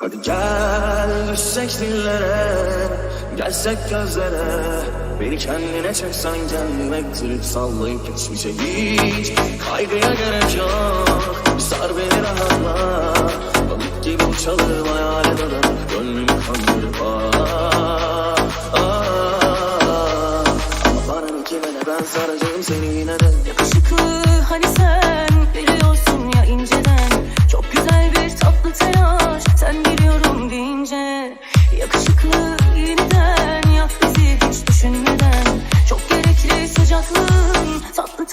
Hadi gel düşsek dillere Gelsek gözlere. Beni kendine çeksen kendime getirip sallayıp geçmişe hiç Kaygıya gerek yok sar beni rahatla. Balık gibi uçalım hayale dalanıp Gönlümü kandırıp ah, ah. Ama bana ne kime ne ben saracağım seni yine de. Yakışıklı hani sen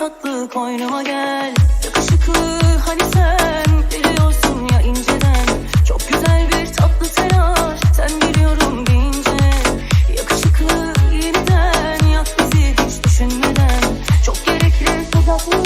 tatlı koynuma gel. Yakışıklı hani sen biliyorsun ya inceden. Çok güzel bir tatlı telaş sen biliyorum deyince Yakışıklı yeniden yak bizi hiç düşünmeden. Çok gerekli tuzaklı